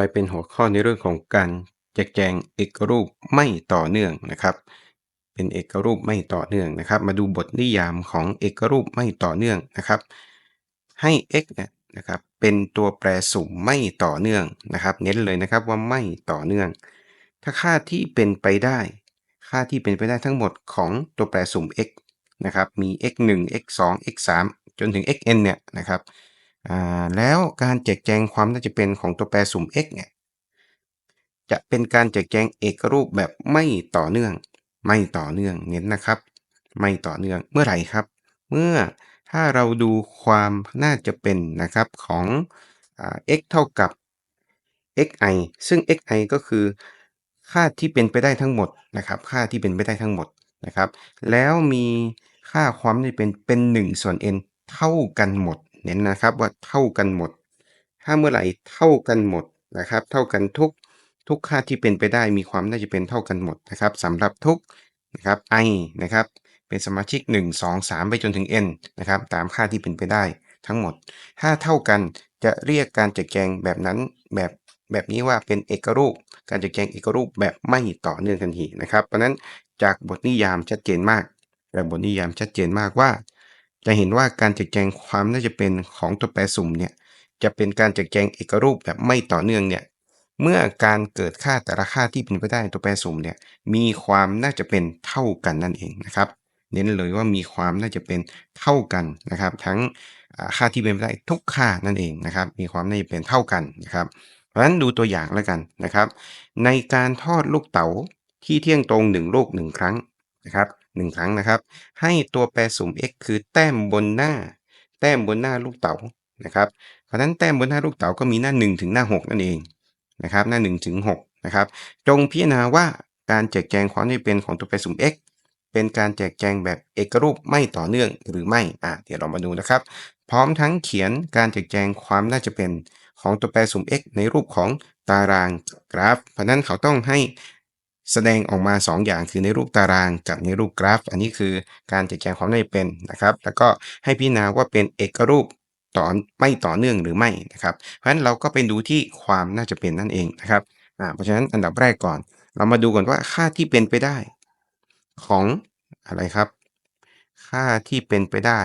ไปเป็นหัวข้อในเรื่องของการแจกแจงเอกรูปไม่ต่อเนื่องนะครับ เป็นเอกรูปไม่ต่อเนื่องนะครับ มาดูบทนิยามของเอกรูปไม่ต่อเนื่องนะครับ ให้ x เนี่ยนะครับเป็นตัวแปรสุ่มไม่ต่อเนื่องนะครับ เน้นเลยนะครับว่าไม่ต่อเนื่อง ถ้าค่าที่เป็นไปได้ ค่าที่เป็นไปได้ทั้งหมดของตัวแปรสุ่ม x นะครับมี x 1 x 2 x 3จนถึง xn เนี่ยนะครับ แล้วการแจกแจงความน่าจะเป็นของตัวแปรสุ่ม x เนี่ยจะเป็นการแจกแจงเอกรูปแบบไม่ต่อเนื่อง ไม่ต่อเนื่องเน้นนะครับ ไม่ต่อเนื่องเมื่อไหร่ครับ เมื่อถ้าเราดูความน่าจะเป็นนะครับของอ x เท่ากับ xi ซึ่ง xi ก็คือ ค่าที่เป็นไปได้ทั้งหมดนะครับ ค่าที่เป็นไปได้ทั้งหมดนะครับ แล้วมีค่าความน่าจะเป็นเป็น 1 ส่วน n เท่ากันหมด เน้นนะครับว่าเท่ากันหมด ถ้าเมื่อไหร่เท่ากันหมดนะครับ เท่ากันทุกทุกค่าที่เป็นไปได้มีความน่าจะเป็นเท่ากันหมดนะครับสำหรับทุกนะครับ i นะครับเป็นสมาชิก 1 2 3 ไปจนถึง n นะครับตามค่าที่เป็นไปได้ทั้งหมด ถ้าเท่ากันจะเรียกการจัดแจงแบบนั้นแบบแบบนี้ว่าเป็นเอกรูป การจัดแจงเอกรูปแบบไม่ต่อเนื่องทันทีนะครับ เพราะนั้นจากบทนิยามชัดเจนมากจากบทนิยามชัดเจนมากว่า จะเห็นว่าการจัดแจงความน่าจะเป็นของตัวแปรสุ่มเนี่ยจะเป็นการจัดแจงเอกรูปแบบไม่ต่อเนื่องเนี่ยเมื่อการเกิดค่าแต่ละค่าที่เป็นไปได้ตัวแปรสุ่มเนี่ยมีความน่าจะเป็นเท่ากันนั่นเองนะครับ เน้นเลยว่ามีความน่าจะเป็นเท่ากันนะครับ ทั้งค่าที่เป็นไปได้ทุกค่านั่นเองนะครับ มีความน่าจะเป็นเท่ากันนะครับ เพราะฉะนั้นดูตัวอย่างแล้วกันนะครับ ในการทอดลูกเต๋าที่เที่ยงตรง1ลูก1ครั้ง นะครับ1ครั้งนะครับ ให้ตัวแปรสุ่ม x คือแต้มบนหน้า แต้มบนหน้าลูกเต๋านะครับ เพราะฉะนั้นแต้มบนหน้าลูกเต๋าก็มีหน้า 1 ถึงหน้า 6 นั่นเองนะครับ หน้า1ถึง6นะครับ จงพิจารณาว่าการแจกแจงความน่าจะเป็นของตัวแปรสุ่ม x เป็นการแจกแจงแบบเอกรูปไม่ต่อเนื่องหรือไม่ อ่าเดี๋ยวเรามาดูนะครับ พร้อมทั้งเขียนการแจกแจงความน่าจะเป็นของตัวแปรสุ่ม x ในรูปของตารางกราฟ เพราะนั้นเขาต้องให้ แสดงออกมา 2 อย่างคือในรูปตารางกับในรูปกราฟ อันนี้คือการแจกแจงความน่าจะเป็นนะครับ แล้วก็ให้พิจารณาว่าเป็นเอกรูปต่อไม่ต่อเนื่องหรือไม่นะครับ เพราะฉะนั้นเราก็ไปดูที่ความน่าจะเป็นนั่นเองนะครับเพราะฉะนั้นอันดับแรกก่อน เรามาดูก่อนว่าค่าที่เป็นไปได้ ของอะไรครับ ค่าที่เป็นไปได้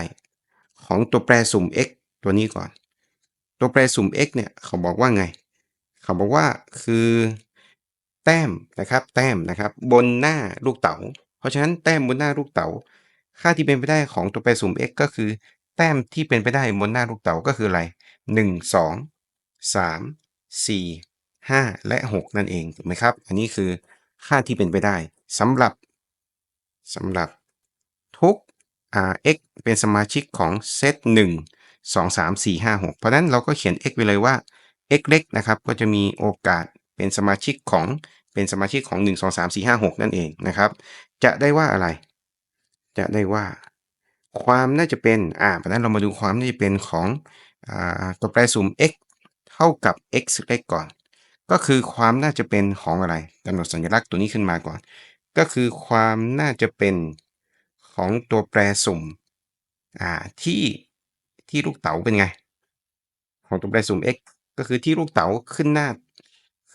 ของตัวแปรสุ่ม x ตัวนี้ก่อน ตัวแปรสุ่ม x เนี่ยเขาบอกว่าไง เขาบอกว่าคือ แต้มนะครับ แต้มนะครับ บนหน้าลูกเต๋า เพราะฉะนั้นแต้มบนหน้าลูกเต๋า ค่าที่เป็นไปได้ของตัวแปรสุ่ม x ก็คือ แต้มที่เป็นไปได้บนหน้าลูกเต๋าก็คืออะไร 1 2 3 4 5 และ 6 นั่นเองถูกไหมครับ อันนี้คือค่าที่เป็นไปได้สำหรับสำหรับทุก r x เป็นสมาชิกของเซต1 2 3 4 5 6 เพราะนั้นเราก็เขียน x ไปเลยว่า x เล็กนะครับ ก็จะมีโอกาส เป็นสมาชิกของเป็นสมาชิกของ 1 2 3 4 5 6 นั่นเองนะครับ จะได้ว่าอะไร จะได้ว่า ความน่าจะเป็นอ่าเพราะนั้นเรามาดูความน่าจะเป็นของอ่าตัวแปรสุ่ม x เท่ากับ x เล็กก่อน ก็คือความน่าจะเป็นของอะไรกำหนดสัญลักษณ์ตัวนี้ขึ้นมาก่อน ก็คือความน่าจะเป็นของตัวแปรสุ่มอ่าที่ที่ลูกเต๋าเป็นไง ของตัวแปรสุ่ม x ก็คือที่ลูกเต๋าขึ้นหน้า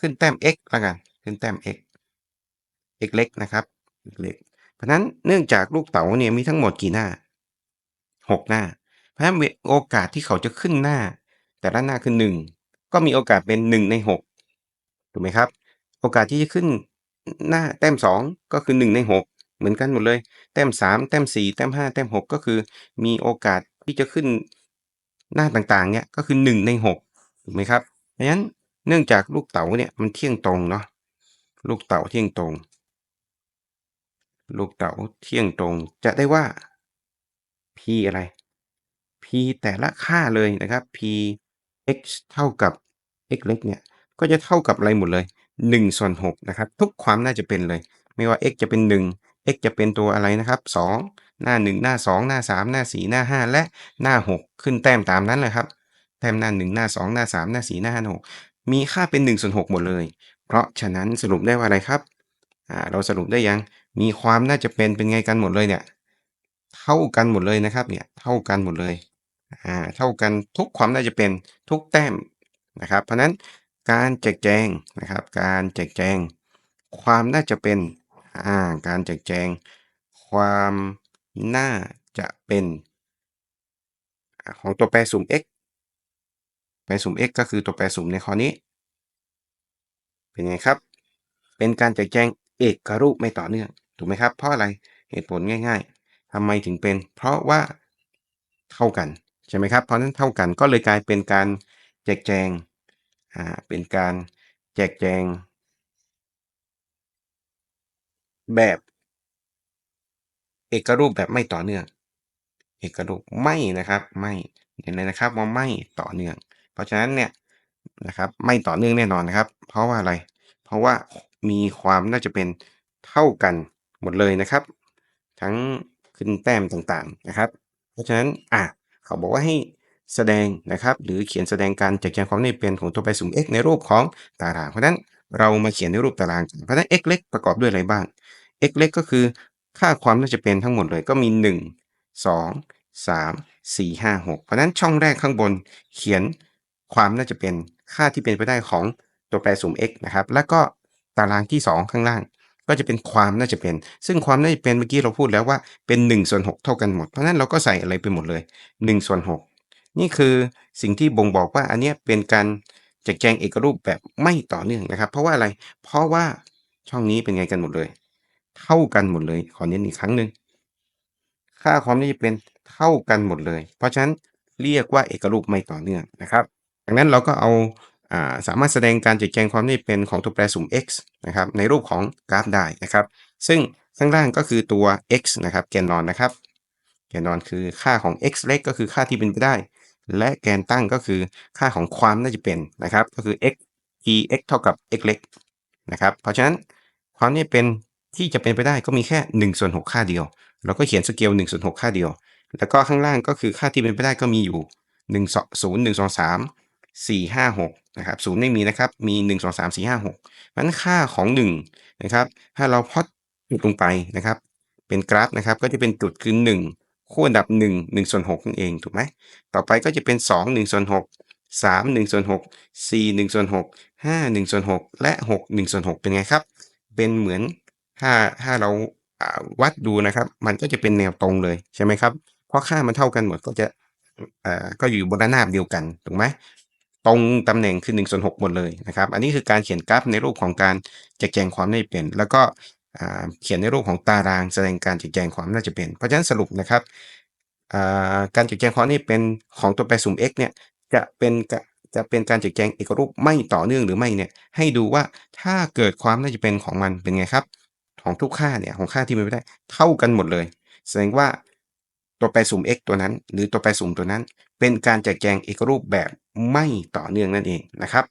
ขึ้นแต้ม x แล้วกัน ขึ้นแต้ม x x เล็กนะครับ x เล็ก เพราะฉะนั้นเนื่องจากลูกเต๋าเนี่ยมีทั้งหมดกี่หน้า 6 หน้า เพราะฉะนั้นโอกาสที่เขาจะขึ้นหน้า แต่ละหน้าคือ 1 ก็มีโอกาสเป็น 1 ใน 6 ถูกไหมครับ โอกาสที่จะขึ้นหน้าแต้ม 2 ก็คือ 1 ใน 6 เหมือนกันหมดเลย แต้ม 3 แต้ม 4 แต้ม 5 แต้ม 6 ก็คือ มีโอกาสที่จะขึ้นหน้าต่างๆเนี่ยก็คือ 1 ใน6ถูกไหมครับ เพราะฉะนั้น เนื่องจากลูกเต๋าเนี่ยมันเที่ยงตรงเนาะลูกเต๋าเที่ยงตรง ลูกเต๋าเที่ยงตรง จะได้ว่า p อะไร p แต่ละค่าเลยนะครับ p x เท่ากับ x เล็กเนี่ยก็จะเท่ากับอะไรหมดเลย1ส่วน6นะครับทุกความน่าจะเป็นเลย ไม่ว่า x จะเป็น 1 x จะเป็นตัวอะไรนะครับ2หน้า 1 หน้า 2 หน้า 3 หน้า 4 หน้า 5 และหน้า 6 ขึ้นแต้มตามนั้นเลยครับ แต้มหน้า 1 หน้า 2 หน้า 3 หน้า 4 หน้า5หน้า6 มีค่าเป็น1ส่วน6หมดเลย เพราะฉะนั้นสรุปได้ว่าอะไรครับเราสรุปได้ยังมีความน่าจะเป็นเป็นไงกันหมดเลยเนี่ยเท่ากันหมดเลยนะครับเนี่ยเท่ากันหมดเลยอ่าเท่ากันทุกความน่าจะเป็นทุกแต้มนะครับ เพราะนั้นการแจกแจงนะครับ การแจกแจง ความน่าจะเป็นอ่าการแจกแจง ความน่าจะเป็น ของตัวแปรสุ่ม x ปรสุ่ม x ก็คือตัวแปรสุ่มในข้อนี้ เป็นไงครับ เป็นการแจกแจงเอกรูปไม่ต่อเนื่อง ถูกไหมครับ เพราะอะไร เหตุผลง่ายๆทำไมถึงเป็น เพราะว่าเท่ากัน ใช่ไหมครับ เพราะนั้นเท่ากันก็เลยกลายเป็นการแจกแจง อ่า เป็นการแจกแจง แบบ เอกรูปแบบไม่ต่อเนื่อง เอกรูปไม่นะครับ ไม่เห็นเลยนะครับว่าไม่ต่อเนื่อง ราะฉะนั้นเนี่ยนะครับไม่ต่อเนื่องแน่นอนนะครับ เพราะว่าอะไร เพราะว่ามีความน่าจะเป็นเท่ากันหมดเลยนะครับ ทั้งขึ้นแต้มต่างๆนะครับ เพราะฉะนั้นอ่าเขาบอกว่าให้แสดงนะครับ หรือเขียนแสดงการแจกแจงความน่าจะเป็นของตัวแปรสุ่ม x ในรูปของตาราง เพราะฉะนั้นเรามาเขียนในรูปตารางเพราะฉะนั้น x เล็กประกอบด้วยอะไรบ้าง x เล็กก็คือค่าความน่าจะเป็นทั้งหมดเลยก็มี 1 2 3 4 5 6 เพราะฉะนั้นช่องแรกข้างบนเขียน ความน่าจะเป็นค่าที่เป็นไปได้ของตัวแปรสุ่ม x นะครับ แล้วก็ตารางที่ 2 ข้างล่าง ก็จะเป็นความน่าจะเป็น ซึ่งความน่าจะเป็นเมื่อกี้เราพูดแล้วว่าเป็น1ส่วน6เท่ากันหมด เพราะนั้นเราก็ใส่อะไรไปหมดเลย1ส่วน6นี่คือสิ่งที่บ่งบอกว่าอันนี้เป็นการแจกแจงเอกรูปแบบไม่ต่อเนื่องนะครับ เพราะว่าอะไร เพราะว่าช่องนี้เป็นไงกันหมดเลย เท่ากันหมดเลย ขอเน้นอีกครั้งหนึ่งค่าความน่าจะเป็นเท่ากันหมดเลย เพราะฉะนั้นเรียกว่าเอกรูปไม่ต่อเนื่องนะครับ ดังนั้นเราก็เอาสามารถแสดงการแจกแจงความน่าจะเป็นของตัวแปรสุ่ม x นะครับในรูปของกราฟได้นะครับ ซึ่งข้างล่างก็คือตัว x นะครับแกนนอนนะครับแกนนอนคือค่าของ x เล็กก็คือค่าที่เป็นไปได้ และแกนตั้งก็คือค่าของความน่าจะเป็นนะครับ ก็คือ x e x เท่ากับ x เล็กนะครับเพราะฉะนั้นความน่าจะเป็นที่จะเป็นไปได้ก็มีแค่1ส่วน6ค่าเดียว เราก็เขียนสเกล1ส่วน6ค่าเดียว แล้วก็ข้างล่างก็คือค่าที่เป็นไปได้ก็มีอยู่ 1 0 1 2 3 4 5 6นะครับ0ไม่มีนะครับ มี 1 2 3 4 5 6นั้นค่าของ1นะครับ ถ้าเราพอตจุดลงไปนะครับ เป็นกราฟนะครับ ก็จะเป็นจุดคือ1ขั้วอันดับ 1 1ส่วน6นั่นเอง ถูกไหม ต่อไปก็จะเป็น 2 1ส่วน6 3 1ส่วน6 4 1ส่วน6 5 1ส่วน6และ 6 1ส่วน6เป็นไงครับ เป็นเหมือนถ้าถ้าเราวัดดูนะครับ มันก็จะเป็นแนวตรงเลยใช่ไหมครับ เพราะค่ามันเท่ากันหมดก็จะก็อยู่บนระนาบเดียวกันถูกไหม ตรงตำแหน่งคือ1ส่วน6หมดเลยนะครับ อันนี้คือการเขียนกราฟในรูปของการแจกแจงความน่าจะเป็นแล้วก็เขียนในรูปของตารางแสดงการแจกแจงความน่าจะเป็นเพราะฉะนั้นสรุปนะครับการแจกแจงความนี่เป็นของตัวแปรสุ่ม x เนี่ยจะเป็นจะเป็นการแจกแจงเอกรูปไม่ต่อเนื่องหรือไม่เนี่ยให้ดูว่าถ้าเกิดความน่าจะเป็นของมันเป็นไงครับ ของทุกค่าเนี่ยของค่าที่เป็นไปได้เท่ากันหมดเลย แสดงว่าตัวแปรสุ่ม x ตัวนั้น หรือตัวแปรสุ่มตัวนั้น เป็นการแจกแจงเอกรูปแบบ ไม่ต่อเนื่องนั่นเองนะครับ